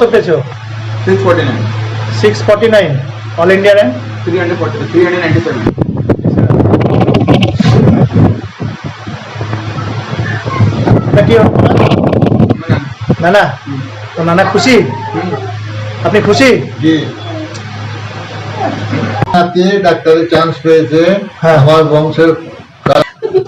কত পেয়েছ? Six forty nine six forty nine all India rank? Three hundred forty three hundred ninety seven এটা কি হলো? না না তো নানা খুশি? আপনি খুশি? জি। ডাক্তারের চান্স পেয়েছে। হ্যাঁ। আমার বংশের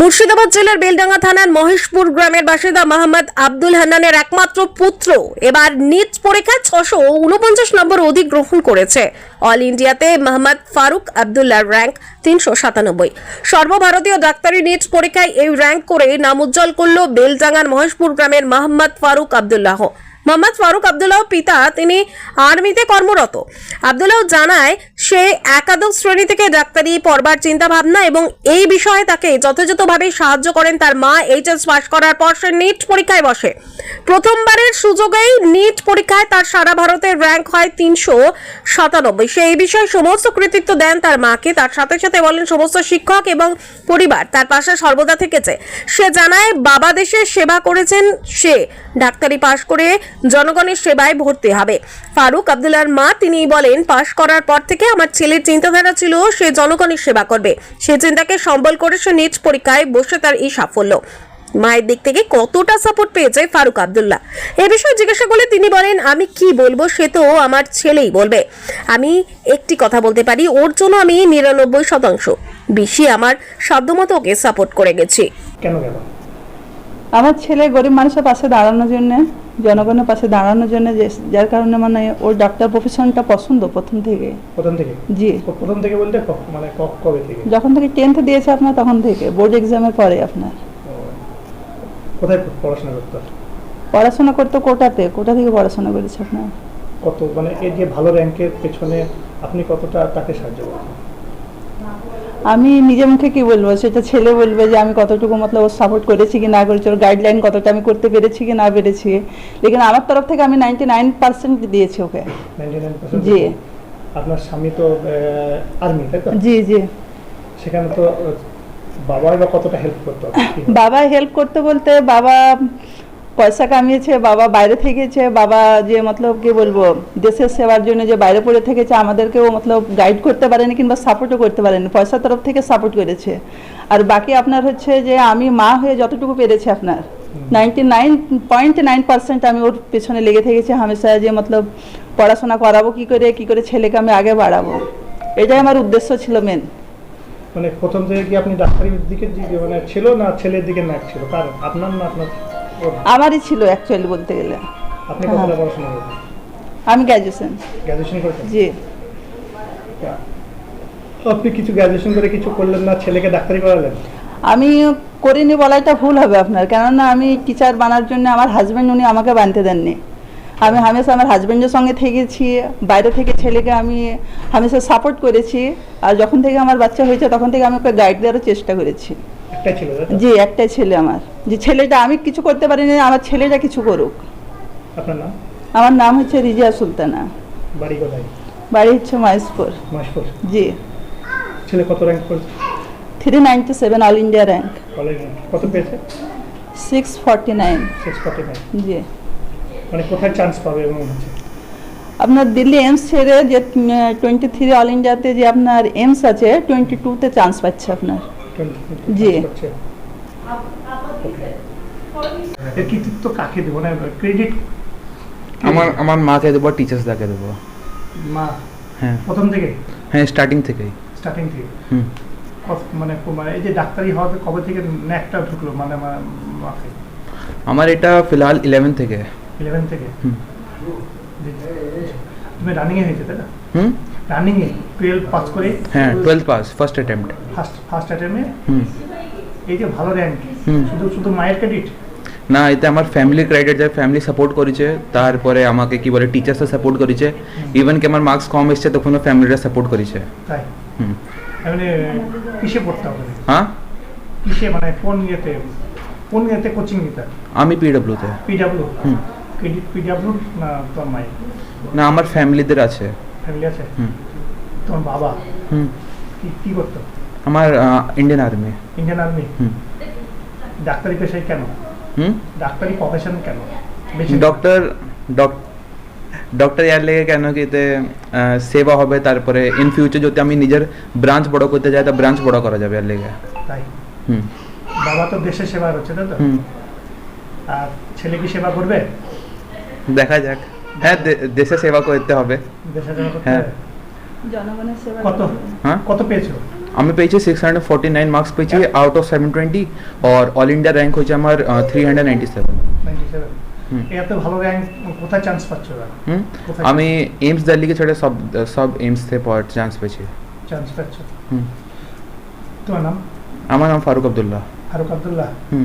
মুর্শিদাবাদ জেলার বেলডাঙ্গা থানার মহেশপুর গ্রামের বাসিন্দা মোহাম্মদ আব্দুল হান্নানের একমাত্র পুত্র এবার নিট পরীক্ষায় ছশো উনপঞ্চাশ নম্বর অধিগ্রহণ করেছে। অল ইন্ডিয়াতে মোহাম্মদ ফারুক আবদুল্লার র্যাঙ্ক তিনশো সাতানব্বই। সর্বভারতীয় ডাক্তারি নিট পরীক্ষায় এই র্যাঙ্ক করে নাম উজ্জ্বল করল বেলডাঙ্গার মহেশপুর গ্রামের মোহাম্মদ ফারুক আবদুল্লাহ। মোহাম্মদ ফারুক আবদুল্লাহ পিতা, তিনি আর্মিতে কর্মরত। আবদুল্লাহ জানায়, সে একাদশ শ্রেণি থেকে ডাক্তারি পড়বার চিন্তা ভাবনা এবং এই বিষয়ে তাকে যথাযথভাবে সাহায্য করেন। তার মা এইচএস পাশ করার পর সে নিট পরীক্ষায় বসে। প্রথমবারের সুযোগেই নিট পরীক্ষায় তার সারা ভারতের র্যাঙ্ক হয় তিনশো সাতানব্বই। সে এই বিষয়ে সমস্ত কৃতিত্ব দেন তার মাকে। তার সাথে সাথে বলেন, সমস্ত শিক্ষক এবং পরিবার তার পাশে সর্বদা থেকেছে। সে জানায়, বাবা দেশের সেবা করেছেন সে। ডাক্তারি পাশ করে জনগণের সেবায় ভর্তি হবে। ফারুক আবদুল্লার মা তিনি বলেন পাশ করার পর থেকে আমার ছেলের চিন্তাধারা ছিল সে জনগণের সেবা করবে। সে চিন্তাকে সম্বল করে সে নিজ পরীক্ষায় বসে তার এই সাফল্য। মায়ের দিক থেকে কতটা সাপোর্ট পেয়েছে ফারুক আবদুল্লাহ? এ বিষয়ে জিজ্ঞাসা করলে তিনি বলেন আমি কি বলব সে তো আমার ছেলেই বলবে। আমি একটি কথা বলতে পারি ওর জন্য আমি নিরানব্বই শতাংশ বেশি আমার সাধ্যমতো ওকে সাপোর্ট করে গেছি। কেন কেন? আমার ছেলে গরিব মানুষের পাশে দাঁড়ানোর জন্য জনগণের পাশে দাঁড়ানোর জন্য যার কারণে মানে ওর ডাক্তার প্রফেশনটা পছন্দ প্রথম থেকে। প্রথম থেকে? জি। প্রথম থেকে বলতে মানে কবে থেকে? যখন থেকে টেন্থ দিয়েছে আপনার তখন থেকে বোর্ড এক্সামের পরে আপনার। কোথায় পড়াশোনা করতো? পড়াশোনা করতে কোটাতে কোটা থেকে পড়াশোনা করেছে আপনার। কত মানে এই যে ভালো র্যাঙ্কের পেছনে আপনি কতটা তাকে সাহায্য করেন আমি নিজে মুখে কি বলব? সেটা ছেলে বলবে যে আমি কতটুকু মতলব ওর সাপোর্ট করেছি কি না করেছি ওর গাইডলাইন কতটা আমি করতে পেরেছি কি না পেরেছি। লেকিন আমার তরফ থেকে আমি নাইনটি নাইন পার্সেন্ট দিয়েছি ওকে। জি। আপনার স্বামী তো আর্মি তাই তো? জি জি। সেখানে তো আহ, বাবাই বা কতটা হেল্প করতো? বাবা হেল্প করতে বলতে বাবা পয়সা কামিয়েছে, বাবা বাইরে থেকেছে, বাবা যে মতলব কি বলব, দেশের সেবার জন্য যে বাইরে পড়ে থেকেছে, আমাদেরকেও মতলব গাইড করতে পারেনি কিংবা সাপোর্টও করতে পারেনি, পয়সার তরফ থেকে সাপোর্ট করেছে। আর বাকি আপনার হচ্ছে যে আমি মা হয়ে যতটুকু পেরেছি আপনার ninety nine point nine percent আমি ওর পেছনে লেগে থেকেছি হামেশা যে মতলব পড়াশোনা করাবো কি করে কি করে ছেলেকে আমি আগে বাড়াবো। এটাই আমার উদ্দেশ্য ছিল মেন মানে প্রথম থেকে কি আপনি ডাক্তারির দিকে মানে ছিল না ছেলের দিকে ছিল? কার আপনার না আপনার? আমারই ছিল অ্যাকচুয়ালি বলতে গেলে। আপনি কতটা পড়াশোনা করেছেন? আমি গ্র্যাজুয়েশন গ্র্যাজুয়েশন করেছেন? জি। আপনি কিছু গ্র্যাজুয়েশন করে কিছু করলেন না ছেলেকে ডাক্তারি করালেন আমি করিনি বলাটা ভুল হবে আপনার কেননা আমি টিচার বানার জন্য আমার হাজব্যান্ড উনি আমাকে বানতে দেননি। আমি হামেশা আমার হাজব্যান্ডের সঙ্গে থেকেছি বাইরে থেকে ছেলেকে আমি হামেশা সাপোর্ট করেছি আর যখন থেকে আমার বাচ্চা হয়েছে তখন থেকে আমি ওকে গাইড দেওয়ার চেষ্টা করেছি। জি একটাই ছেলে আমার। যে ছেলেটা আমি কিছু করতে পারিনি আমার ছেলেটা কিছু করুক। আপনার নাম? আমার নাম হচ্ছে রিজিয়া সুলতানা। বাড়ি কোথায়? বাড়ি হচ্ছে মহেশপুর। জি। ছেলে কত র্যাঙ্ক করেছে? Three ninety seven all India rank কত পেয়েছে? Six forty nine six forty nine জি। মানে কোথায় চান্স পাবে আপনার দিল্লি এমস ছেড়ে যে টোয়েন্টি থ্রি অল ইন্ডিয়াতে যে আপনার এমস আছে টোয়েন্টি টুতে চান্স পাচ্ছে আপনার। জি। এর কৃতিত্ব কাকে দেবো না? ক্রেডিট আমার আমার মাকে দেবো টিচার্স দাকে দেবো। মা? হ্যাঁ। প্রথম থেকে? হ্যাঁ স্টার্টিং থেকেই। স্টার্টিং থেকে? হুম। মানে মানে এই যে ডাক্তারি হওয়াতে কবে থেকে ন্যাকটা ঢুকলো? মানে আমার মাকে? আমার এটা ফিলহাল ইলেভেন থেকে। ইলেভেন থেকে? হুম। তুমি রানিংয়ে হয়েছে তাই না? হুম? রানিংয়ে টুয়েলভ পাস করে হ্যাঁ twelfth pass first attempt first first attempt hmm. এই যে ভালো র্যাঙ্ক শুধু শুধু মায়ের ক্রেডিট না এতে আমার ফ্যামিলি ক্রাইটের যায় ফ্যামিলি সাপোর্ট করেছে তারপরে আমাকে কি বলে টিচার্সরা সাপোর্ট করেছে। ইভেন কি আমার মার্কস কম এসছে তখনও ফ্যামিলিরা সাপোর্ট করেছে। তাই? হুম। মানে কিসে পড়তে হবে? হ্যাঁ? কিসে মানে কোন ইয়েতে কোন ইয়েতে কোচিং নিতে? আমি পিডব্লিউতে পিডাব্লিউ হুম। না আমার ফ্যামিলিদের আছে। ফ্যামিলি আছে? হুম। তোমার বাবা? হুম। কি কি করতো? আমার ইন্ডিয়ান আর্মি ইন্ডিয়ান আর্মি হুম। ডাক্তারি পেশায় কেন? হুম? ডাক্তারি প্রফেশন কেন? বেশি ডক্টর ডক্টর ইয়ার লেগে কেন কি এতে সেবা হবে তারপরে ইন ফিউচার যদি আমি নিজের ব্রাঞ্চ বড় করতে যাই তা ব্রাঞ্চ বড় করা যাবে এর লেগে। তাই? হুম। বাবা তো দেশের সেবা হচ্ছে তাই তো? হুম। আর ছেলে কি সেবা করবে? দেখা যাক। হ্যাঁ দে- দেশে সেবা করতে হবে। হ্যাঁ। কত? হ্যাঁ? কত পেয়েছ? আমি পেয়েছি six hundred forty nine marks পেয়েছি আউট অফ সেভেন টোয়েন্টি আর অল ইন্ডিয়া র্যাঙ্ক হয়েছে আমার three hundred ninety seven seven hmm. এত ভালো র্যাঙ্ক কোথায় চান্স পাচ্ছ হুম? আমি এইমস দিল্লিকে ছেড়ে সব সব এইমস থেকে পড়ার চান্স পেয়েছি। চান্স পাচ্ছ। হুম। তোমার নাম? আমার নাম ফারুক আবদুল্লাহ। ফারুক আবদুল্লাহ। হুম।